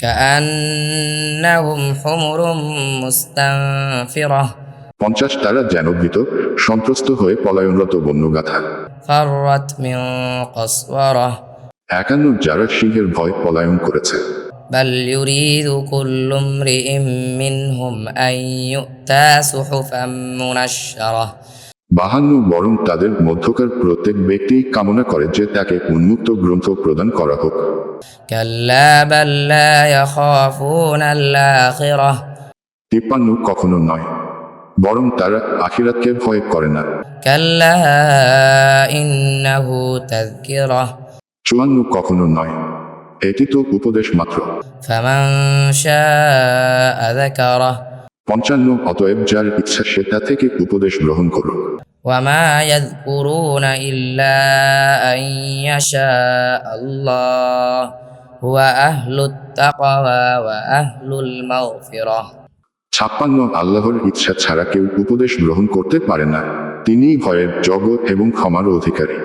كأنهم حمر مستنفرة পঞ্চাশ তারা যেন ভীত সন্ত্রস্ত হয়ে পলায়নরত বন্যগাথা فرت من قسورة একান্ন যারা সিংহের ভয় পলায়ন করেছে بل يريد كل امرئ منهم أن يؤتى صحفا منشرة বাহান্ন বরং তাদের মধ্যকার প্রত্যেক ব্যক্তি কামনা করে যে তাকে উন্মুক্ত গ্রন্থ প্রদান করা হোক। তিপ্পান্ন কখনো নয় বরং তারা আখিরাতকে ভয় করে না। চুয়ান্ন কখনো নয় এটি তো উপদেশ মাত্র। পঞ্চান্ন অতএব যার ইচ্ছা সে তা থেকে উপদেশ গ্রহণ করুক وما يذكرون إلا أن يشاء الله هو أهل التقوى وأهل المغفرة ছাপ্পান্ন আল্লাহর ইচ্ছা ছাড়া কেউ উপদেশ গ্রহণ করতে পারে না তিনিই ভয়ের জগৎ এবং ক্ষমার অধিকারী